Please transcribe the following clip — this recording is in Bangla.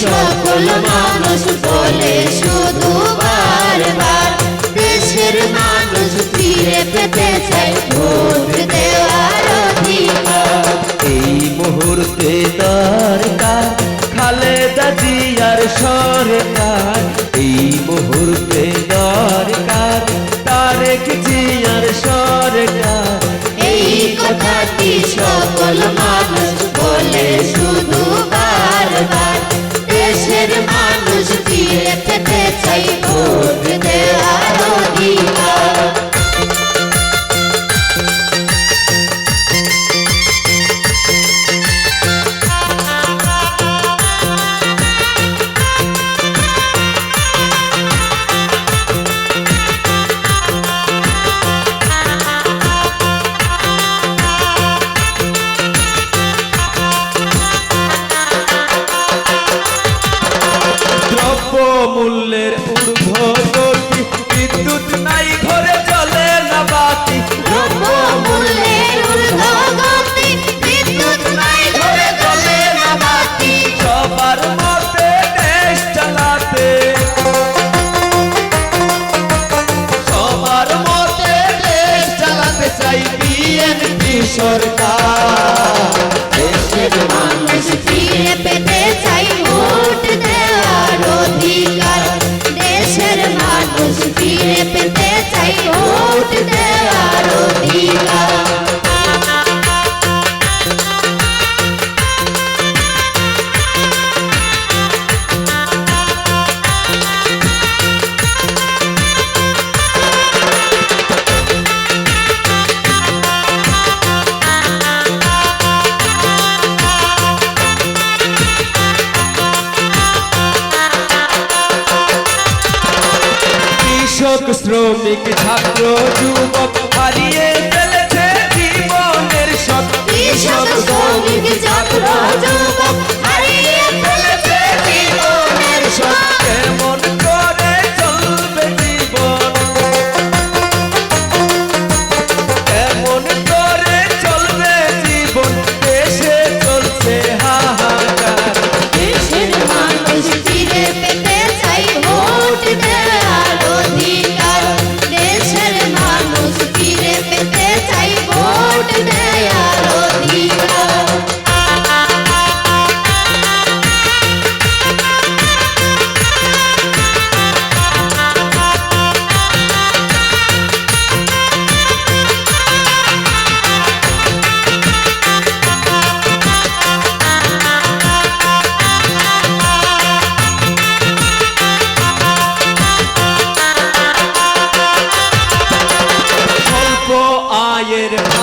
সকল মানুষ বলে শুধু বারবার দেশের মানুষ ফিরে পেতে চাই ভোট দেওয়ার অধিকার এই মুহূর্তে দরকার খালেদা জিয়ার সরকার। এই মুহূর্তে মূল্যের ঊর্ধ্বগতি বিদ্যুৎ নাই ঘরে চলে না বাতি দ্রব্য মূল্যের ঊর্ধ্বগতি, বিদ্যুৎ নাই ঘরে জ্বলে না বাতি। সবার মতে দেশ চালাতে। সবার মতে দেশ চালাতে চাই বিএনপি সরকার। দেশের মানুষ মানুষ ফিরে পেতে চাই ভোট কৃষক শ্রমিক ছাত্র যুবক হারিয়ে ফেলেছে জীবনের সব কৃষক শ্রমিক ছাত্র যুবক later.